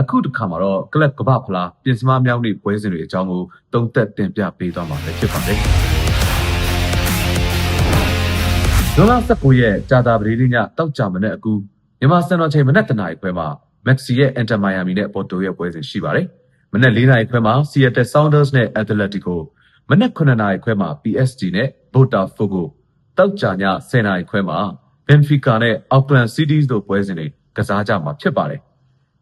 အခုတစ်ခါမှာတော့ကလပ်ကမ္ဘာဖလားပြင်စမမြောင်းနေပွဲစဉ်တွေအကြောင်းကိုတုံးသက်တင်ပြပေးသွားမှာပဲဖြစ်ပါတယ်ဇွန်လ19ရက်ကြာတာပတေးနေ့ညတောက်ကြမနေ့အကူမြန်မာစံတော်ချိန်မနက်တနာရီခွဲမှာမက်ဆီရဲ့အန်တာမိုင်ယာမီနဲ့ပေါ်တိုရဲ့ပွဲစဉ်ရှိပါတယ်မနက်4နာရီခွဲမှာ Seattle Sounders နဲ့ Atletico မနက်9နာရီခွဲမှာ PSG နဲ့ Botafogo တောက်ကြည10နာရီခွဲမှာ Benfica နဲ့ Auckland Cities တို့ပွဲစဉ်တွေကစားကြမှာဖြစ်ပါတယ်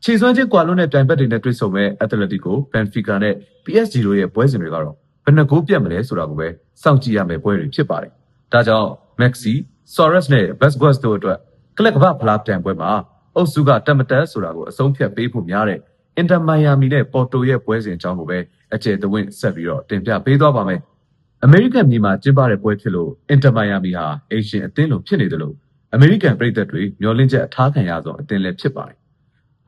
ခြေစွမ်းချင်းကွာလွန်တဲ့ပြိုင်ဘက်တွေနဲ့တွေ့ဆုံမဲ့ Atletico, Benfica နဲ့ PSG တို့ရဲ့ပွဲစဉ်တွေကတော့ဘယ်နှကိုးပြတ်မလဲဆိုတာကိုပဲစောင့်ကြည့်ရမယ့်ပွဲတွေဖြစ်ပါတယ်ဒါကြောင့် Maxi, Suarez နဲ့ Vasquez တို့အတွက်ကလပ်ကမ္ဘာဖလားပြိုင်ပွဲမှာအုပ်စုကတက်မတက်ဆိုတာကိုအဆုံးဖြတ်ပေးဖို့များတဲ့ Inter Miami နဲ့ Porto ရဲ့ပွဲစဉ်အကြောင်းကိုပဲအကျယ်တဝင့်ဆက်ပြီးတော့တင်ပြပေးသွားပါမယ်။အမေရိကန်ပြည်မှာကျင်းပတဲ့ပွဲဖြစ်လို့ Inter Miami ဟာအေရှင်အသင်းလိုဖြစ်နေတယ်လို့အမေရိကန်ပြည်သက်တွေမျှော်လင့်ချက်အထားခံရဆုံးအသင်းလည်းဖြစ်ပါတယ်။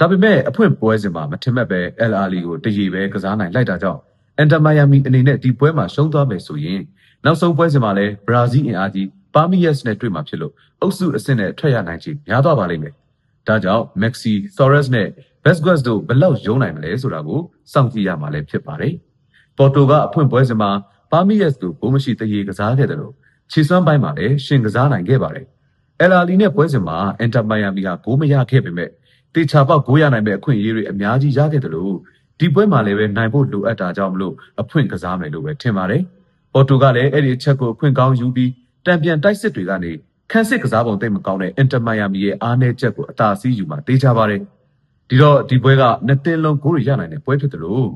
ဒါပေမဲ့အဖွင့်ပွဲစဉ်မှာမထင်မှတ်ပဲ LR ကိုတရေပဲကစားနိုင်လိုက်တာကြောင့် Inter Miami အနေနဲ့ဒီပွဲမှာရှုံးသွားမယ်ဆိုရင်နောက်ဆုံးပွဲစဉ်မှာလည်းဘရာဇီးအင်အားကြီးပါမီယက်စ်နဲ့တွေ့မှာဖြစ်လို့အုပ်စုအဆင့်နဲ့ထွက်ရနိုင်ချေများသွားပါလိမ့်မယ်။ဒါကြောင့် Maxi, Suarez နဲ့ Vasquez တို့ဘယ်လောက်ရုံးနိုင်မလဲဆိုတာကိုစောင့်ကြည့်ရမှာလည်းဖြစ်ပါတယ်။ပေါ်တိုကအဖွင့်ပွဲစဉ်မှာပါမီယက်စ်တို့ဘိုးမရှိတရေကစားခဲ့တယ်လို့ခြေစွမ်းပိုင်းမှာလည်းရှင်ကစားနိုင်ခဲ့ပါတယ်။ LR နဲ့ပွဲစဉ်မှာအင်တာမိုင်ယာမီဟာဂိုးမရခဲ့ပေမဲ့ တေချာပေါက်ဂိုးရနိုင်မဲ့အခွင့်အရေးတွေအများကြီးရခဲ့တယ်လို့ဒီပွဲမှာလည်းပဲနိုင်ဖို့လိုအပ်တာကြောင့်မလို့အဖွင့်ကစားမယ်လို့ပဲထင်ပါတယ်။ပေါ်တိုကလည်းအဲ့ဒီအချက်ကိုအဖွင့်ကောင်းယူပြီးတံပြန်တိုက်စစ်တွေကနေခန်းစစ်ကစားပုံသိမ့်မကောင်းတဲ့အင်တာမိုင်ယာမီရဲ့အားနည်းချက်ကိုအသာစီးယူမှတေးကြပါတယ်။ဒီတော့ဒီပွဲကနှစ်သင်းလုံးဂိုးတွေရနိုင်တဲ့ပွဲဖြစ်တယ်လို့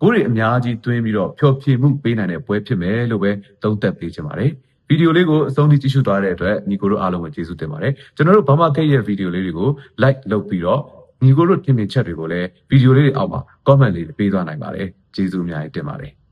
ဂိုးတွေအများကြီးသွင်းပြီးတော့ဖျော်ဖြေမှုပေးနိုင်တဲ့ပွဲဖြစ်မယ်လို့ပဲသုံးသပ်ပေးချင်ပါတယ်။ ဗီဒီယိုလေးကိုအဆုံးထိကြည့်ရှုသွားတဲ့အတွက်ညီကိုတို့အားလုံးကိုကျေးဇူးတင်ပါတယ်။ကျွန်တော်တို့ဘာမှကိတ်ရဲ့ဗီဒီယိုလေးတွေကို like လုပ်ပြီးတော့ညီကိုတို့ထင်မြင်ချက်တွေကိုလည်းဗီဒီယိုလေးတွေအောက်မှာ comment လေးပေးသွားနိုင်ပါတယ်။ကျေးဇူးအများကြီးတင်ပါတယ်။